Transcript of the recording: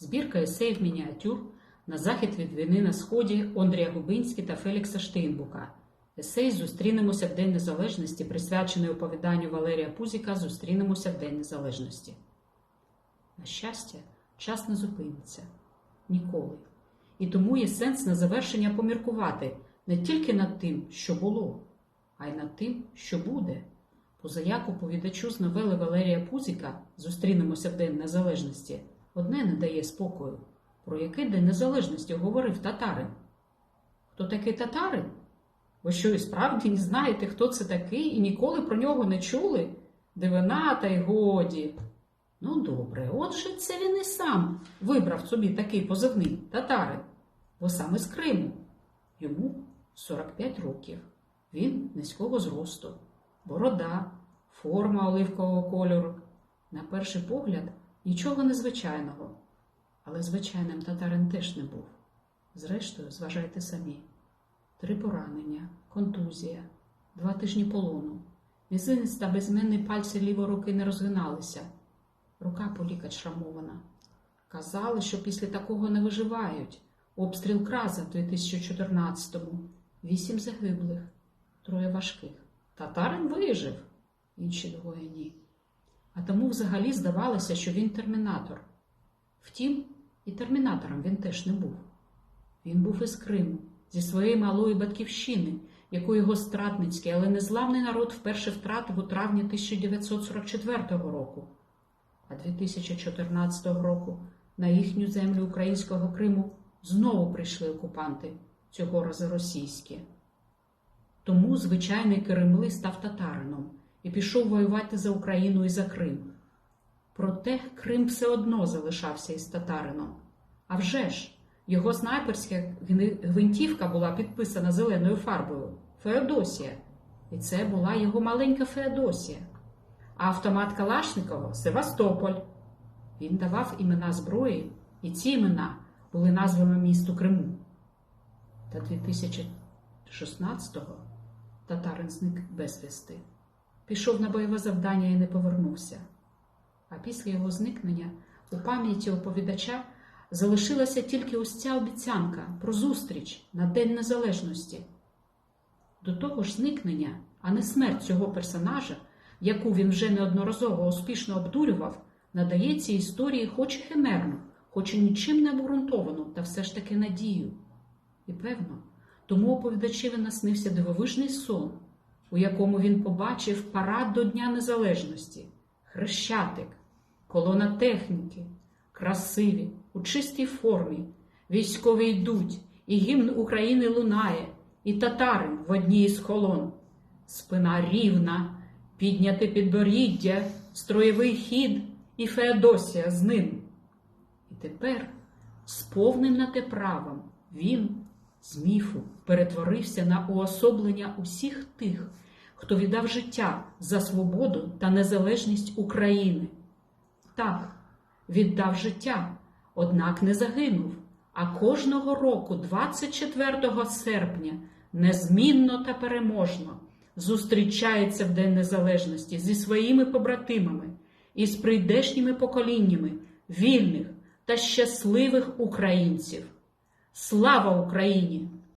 Збірка есеїв мініатюр на захід від війни на Сході Ондрія Губинський та Фелікса Штейнбука. Есей Зустрінемося в День Незалежності, присвячений оповіданню Валерія Пузіка Зустрінемося в День Незалежності. На щастя, час не зупиниться ніколи. І тому є сенс на завершення поміркувати не тільки над тим, що було, а й над тим, що буде. Позаяк оповідачу з новели Валерія Пузіка Зустрінемося в День Незалежності одне не дає спокою. Про який День Незалежності говорив татарин? Хто такий татарин? Ви що і справді не знаєте, хто це такий, і ніколи про нього не чули? Дивина та й годі. Ну, добре, отже, це він і сам вибрав собі такий позивний татарин, бо саме з Криму. Йому 45 років. Він низького зросту, борода, форма оливкового кольору. На перший погляд, нічого незвичайного. Але звичайним татарин теж не був. Зрештою, зважайте самі. Три поранення, контузія, два тижні полону. Мізинець та безменний пальці лівої руки не розгиналися. Рука полікать шрамована. Казали, що після такого не виживають. Обстріл Краза в 2014-му. Вісім загиблих, троє важких. Татарин вижив, інші двоє ні. А тому взагалі здавалося, що він термінатор. Втім, і термінатором він теж не був. Він був із Криму, зі своєї малої батьківщини, яку його стратницький, але незламний народ вперше втратив у травні 1944 року. А 2014 року на їхню землю українського Криму знову прийшли окупанти, цього разу російські. Тому звичайний Керемли став татарином і пішов воювати за Україну і за Крим. Проте Крим все одно залишався із татарином. А вже ж, його снайперська гвинтівка була підписана зеленою фарбою Феодосія. І це була його маленька Феодосія. А автомат Калашникова Севастополь. Він давав імена зброї, і ці імена були назвами місту Криму. Та 2016-го татарин зник безвісти. Пішов на бойове завдання і не повернувся. А після його зникнення у пам'яті оповідача залишилася тільки ось ця обіцянка про зустріч на День Незалежності. До того ж зникнення, а не смерть цього персонажа, яку він вже неодноразово успішно обдурював, надає цій історії хоч і химерну, хоч і нічим не обґрунтовану, та все ж таки надію. І певно, тому оповідачеві наснився дивовижний сон, у якому він побачив парад до Дня Незалежності, хрещатик, колона техніки, красиві, у чистій формі, військові йдуть, і гімн України лунає, і татарин в одній із колон. Спина рівна, підняте підборіддя, строєвий хід і Феодосія з ним. І тепер, з повним на те правом, він з міфу перетворився на уособлення усіх тих, хто віддав життя за свободу та незалежність України. Так, віддав життя, однак не загинув, а кожного року, 24 серпня, незмінно та переможно зустрічається в День Незалежності зі своїми побратимами і з прийдешніми поколіннями вільних та щасливих українців. Слава Україні!